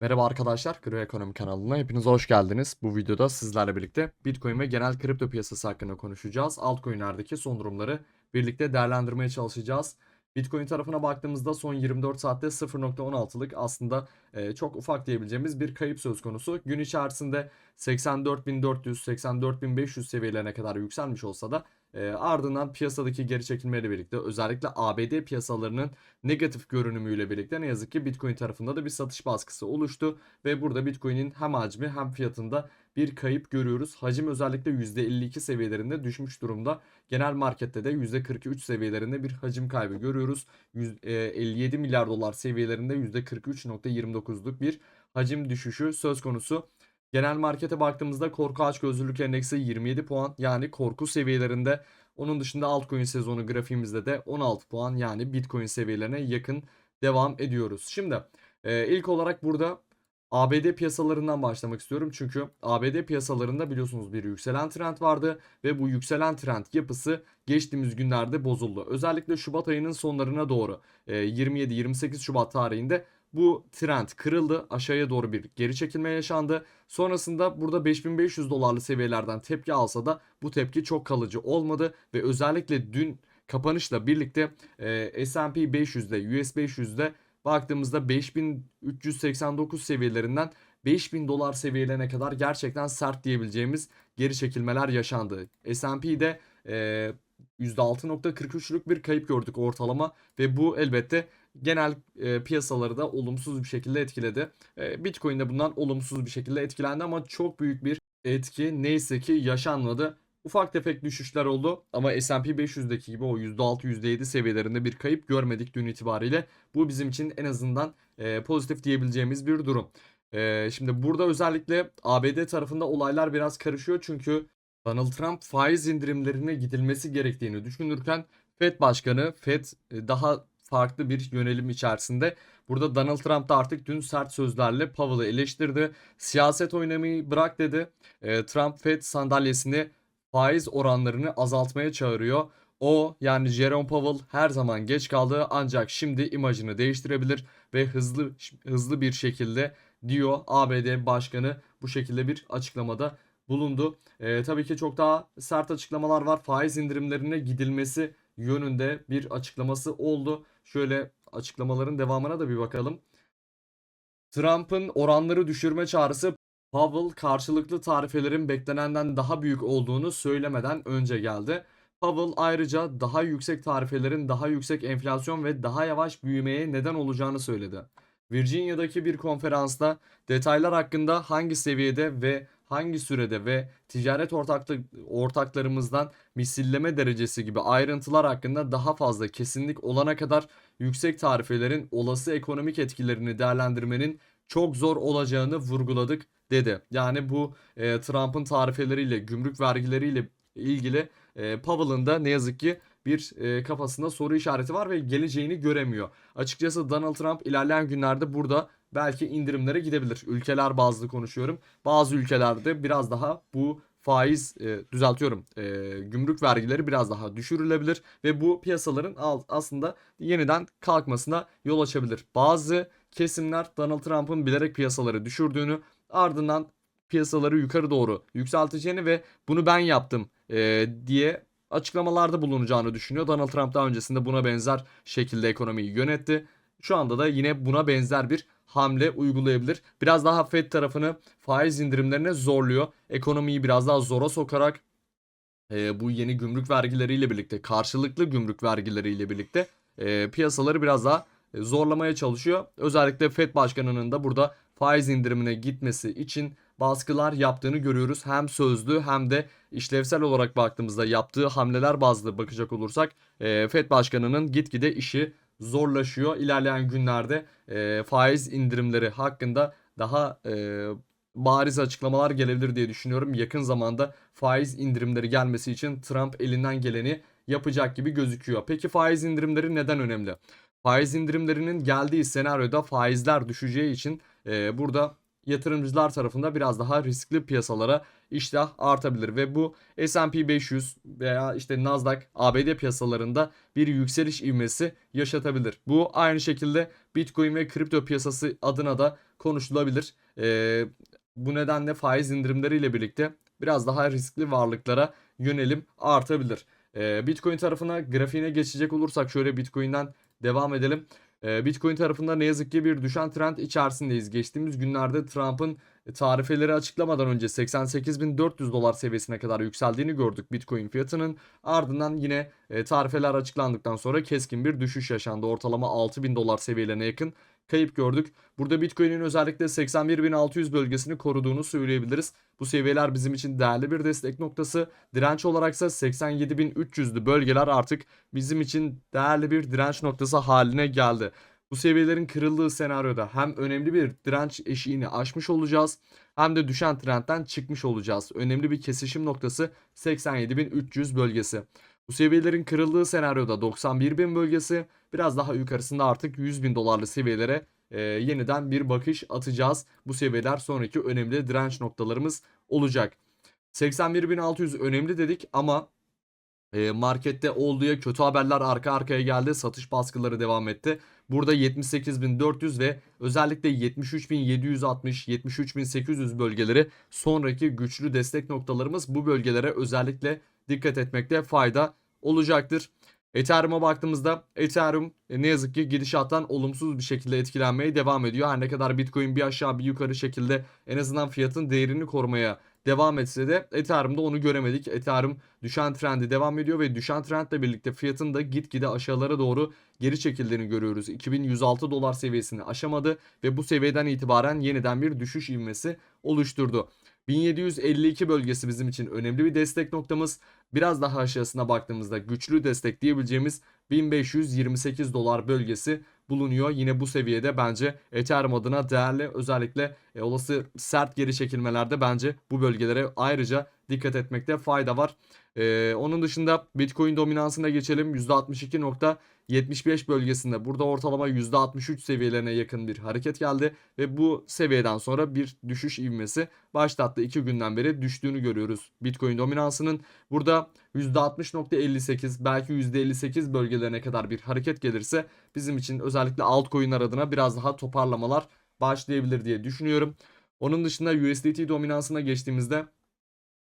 Merhaba arkadaşlar, Gro Ekonomi kanalına hepiniz hoş geldiniz. Bu videoda sizlerle birlikte Bitcoin ve genel kripto piyasası hakkında konuşacağız. Altcoin'lerdeki son durumları birlikte değerlendirmeye çalışacağız. Bitcoin tarafına baktığımızda son 24 saatte 0.16'lık aslında e, çok ufak diyebileceğimiz bir kayıp söz konusu. Gün içerisinde 84.400, 84.500 seviyelerine kadar yükselmiş olsa da e, ardından piyasadaki geri çekilmeyle birlikte özellikle ABD piyasalarının negatif görünümüyle birlikte ne yazık ki Bitcoin tarafında da bir satış baskısı oluştu ve burada Bitcoin'in hem hacmi hem fiyatında bir kayıp görüyoruz. Hacim özellikle %52 seviyelerinde düşmüş durumda. Genel markette de %43 seviyelerinde bir hacim kaybı görüyoruz. 100, e, 57 milyar dolar seviyelerinde %43.29'luk bir hacim düşüşü söz konusu. Genel markete baktığımızda korku açgözlülük endeksi 27 puan yani korku seviyelerinde. Onun dışında altcoin sezonu grafiğimizde de 16 puan yani Bitcoin seviyelerine yakın devam ediyoruz. Şimdi e, ilk olarak burada ABD piyasalarından başlamak istiyorum. Çünkü ABD piyasalarında biliyorsunuz bir yükselen trend vardı ve bu yükselen trend yapısı geçtiğimiz günlerde bozuldu. Özellikle Şubat ayının sonlarına doğru e, 27-28 Şubat tarihinde bu trend kırıldı. Aşağıya doğru bir geri çekilme yaşandı. Sonrasında burada 5500 dolarlı seviyelerden tepki alsa da bu tepki çok kalıcı olmadı ve özellikle dün kapanışla birlikte e, S&P 500'de, US 500'de baktığımızda 5389 seviyelerinden 5000 dolar seviyelerine kadar gerçekten sert diyebileceğimiz geri çekilmeler yaşandı. S&P'de e, %6.43'lük bir kayıp gördük ortalama ve bu elbette genel e, piyasaları da olumsuz bir şekilde etkiledi. E, Bitcoin de bundan olumsuz bir şekilde etkilendi ama çok büyük bir etki neyse ki yaşanmadı. Ufak tefek düşüşler oldu ama S&P 500'deki gibi o %6 %7 seviyelerinde bir kayıp görmedik dün itibariyle. Bu bizim için en azından e, pozitif diyebileceğimiz bir durum. E, şimdi burada özellikle ABD tarafında olaylar biraz karışıyor çünkü Donald Trump faiz indirimlerine gidilmesi gerektiğini düşünürken Fed Başkanı Fed e, daha farklı bir yönelim içerisinde. Burada Donald Trump da artık dün sert sözlerle Powell'ı eleştirdi. Siyaset oynamayı bırak dedi. E, Trump Fed sandalyesini faiz oranlarını azaltmaya çağırıyor. O yani Jerome Powell her zaman geç kaldı ancak şimdi imajını değiştirebilir ve hızlı hızlı bir şekilde diyor ABD Başkanı bu şekilde bir açıklamada bulundu. E, tabii ki çok daha sert açıklamalar var. Faiz indirimlerine gidilmesi yönünde bir açıklaması oldu. Şöyle açıklamaların devamına da bir bakalım. Trump'ın oranları düşürme çağrısı Powell karşılıklı tarifelerin beklenenden daha büyük olduğunu söylemeden önce geldi. Powell ayrıca daha yüksek tarifelerin daha yüksek enflasyon ve daha yavaş büyümeye neden olacağını söyledi. Virginia'daki bir konferansta detaylar hakkında hangi seviyede ve hangi sürede ve ticaret ortaklık ortaklarımızdan misilleme derecesi gibi ayrıntılar hakkında daha fazla kesinlik olana kadar yüksek tarifelerin olası ekonomik etkilerini değerlendirmenin çok zor olacağını vurguladık dedi. Yani bu e, Trump'ın tarifeleriyle, gümrük vergileriyle ilgili e, Powell'ın da ne yazık ki bir e, kafasında soru işareti var ve geleceğini göremiyor. Açıkçası Donald Trump ilerleyen günlerde burada belki indirimlere gidebilir. Ülkeler bazlı konuşuyorum. Bazı ülkelerde biraz daha bu faiz e, düzeltiyorum e, gümrük vergileri biraz daha düşürülebilir ve bu piyasaların al, aslında yeniden kalkmasına yol açabilir. Bazı kesimler Donald Trump'ın bilerek piyasaları düşürdüğünü ardından piyasaları yukarı doğru yükselteceğini ve bunu ben yaptım e, diye açıklamalarda bulunacağını düşünüyor. Donald Trump daha öncesinde buna benzer şekilde ekonomiyi yönetti. Şu anda da yine buna benzer bir hamle uygulayabilir. Biraz daha Fed tarafını faiz indirimlerine zorluyor. Ekonomiyi biraz daha zora sokarak e, bu yeni gümrük vergileriyle birlikte karşılıklı gümrük vergileriyle birlikte e, piyasaları biraz daha e, zorlamaya çalışıyor. Özellikle Fed başkanının da burada faiz indirimine gitmesi için baskılar yaptığını görüyoruz. Hem sözlü hem de işlevsel olarak baktığımızda yaptığı hamleler bazlı bakacak olursak e, Fed başkanının gitgide işi zorlaşıyor. İlerleyen günlerde e, faiz indirimleri hakkında daha e, bariz açıklamalar gelebilir diye düşünüyorum. Yakın zamanda faiz indirimleri gelmesi için Trump elinden geleni yapacak gibi gözüküyor. Peki faiz indirimleri neden önemli? Faiz indirimlerinin geldiği senaryoda faizler düşeceği için e, burada yatırımcılar tarafında biraz daha riskli piyasalara iştah artabilir ve bu S&P 500 veya işte Nasdaq ABD piyasalarında bir yükseliş ivmesi yaşatabilir. Bu aynı şekilde Bitcoin ve kripto piyasası adına da konuşulabilir. Ee, bu nedenle faiz indirimleriyle birlikte biraz daha riskli varlıklara yönelim artabilir. Ee, Bitcoin tarafına grafiğine geçecek olursak şöyle Bitcoin'den devam edelim. Ee, Bitcoin tarafında ne yazık ki bir düşen trend içerisindeyiz. Geçtiğimiz günlerde Trump'ın tarifeleri açıklamadan önce 88.400 dolar seviyesine kadar yükseldiğini gördük Bitcoin fiyatının. Ardından yine e, tarifeler açıklandıktan sonra keskin bir düşüş yaşandı. Ortalama 6.000 dolar seviyelerine yakın kayıp gördük. Burada Bitcoin'in özellikle 81.600 bölgesini koruduğunu söyleyebiliriz. Bu seviyeler bizim için değerli bir destek noktası. Direnç olaraksa 87.300'lü bölgeler artık bizim için değerli bir direnç noktası haline geldi. Bu seviyelerin kırıldığı senaryoda hem önemli bir direnç eşiğini aşmış olacağız hem de düşen trendten çıkmış olacağız. Önemli bir kesişim noktası 87.300 bölgesi. Bu seviyelerin kırıldığı senaryoda 91.000 bölgesi biraz daha yukarısında artık 100.000 dolarlı seviyelere e, yeniden bir bakış atacağız. Bu seviyeler sonraki önemli direnç noktalarımız olacak. 81.600 önemli dedik ama e, markette olduğu kötü haberler arka arkaya geldi. Satış baskıları devam etti. Burada 78.400 ve özellikle 73.760, 73.800 bölgeleri sonraki güçlü destek noktalarımız. Bu bölgelere özellikle dikkat etmekte fayda olacaktır. Ethereum'a baktığımızda Ethereum e, ne yazık ki gidişattan olumsuz bir şekilde etkilenmeye devam ediyor. Her ne kadar Bitcoin bir aşağı bir yukarı şekilde en azından fiyatın değerini korumaya devam etse de Ethereum'da onu göremedik. Ethereum düşen trendi devam ediyor ve düşen trendle birlikte fiyatın da gitgide aşağılara doğru geri çekildiğini görüyoruz. 2106 dolar seviyesini aşamadı ve bu seviyeden itibaren yeniden bir düşüş ivmesi oluşturdu. 1752 bölgesi bizim için önemli bir destek noktamız. Biraz daha aşağısına baktığımızda güçlü destek diyebileceğimiz 1528 dolar bölgesi bulunuyor. Yine bu seviyede bence Ethereum adına değerli özellikle e, olası sert geri çekilmelerde bence bu bölgelere ayrıca dikkat etmekte fayda var. Ee, onun dışında Bitcoin dominansına geçelim. %62.75 bölgesinde burada ortalama %63 seviyelerine yakın bir hareket geldi ve bu seviyeden sonra bir düşüş ivmesi başlattı. 2 günden beri düştüğünü görüyoruz Bitcoin dominansının. Burada %60.58 belki %58 bölgelerine kadar bir hareket gelirse bizim için özellikle altcoin'ler adına biraz daha toparlamalar başlayabilir diye düşünüyorum. Onun dışında USDT dominansına geçtiğimizde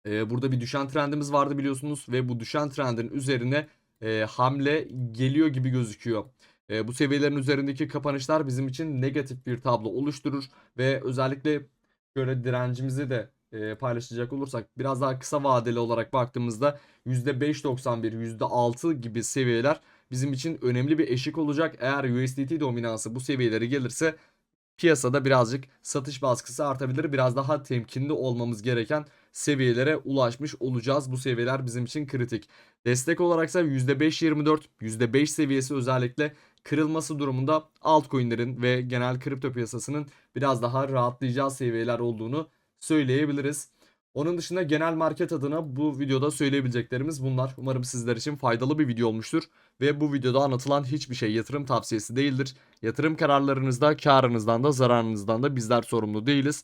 e, burada bir düşen trendimiz vardı biliyorsunuz ve bu düşen trendin üzerine e, hamle geliyor gibi gözüküyor. E, bu seviyelerin üzerindeki kapanışlar bizim için negatif bir tablo oluşturur ve özellikle şöyle direncimizi de e, paylaşacak olursak biraz daha kısa vadeli olarak baktığımızda %5.91, %6 gibi seviyeler bizim için önemli bir eşik olacak. Eğer USDT dominansı bu seviyeleri gelirse piyasada birazcık satış baskısı artabilir. Biraz daha temkinli olmamız gereken seviyelere ulaşmış olacağız. Bu seviyeler bizim için kritik. Destek olaraksa %5.24, %5 seviyesi özellikle kırılması durumunda altcoin'lerin ve genel kripto piyasasının biraz daha rahatlayacağı seviyeler olduğunu söyleyebiliriz. Onun dışında genel market adına bu videoda söyleyebileceklerimiz bunlar. Umarım sizler için faydalı bir video olmuştur. Ve bu videoda anlatılan hiçbir şey yatırım tavsiyesi değildir. Yatırım kararlarınızda karınızdan da zararınızdan da bizler sorumlu değiliz.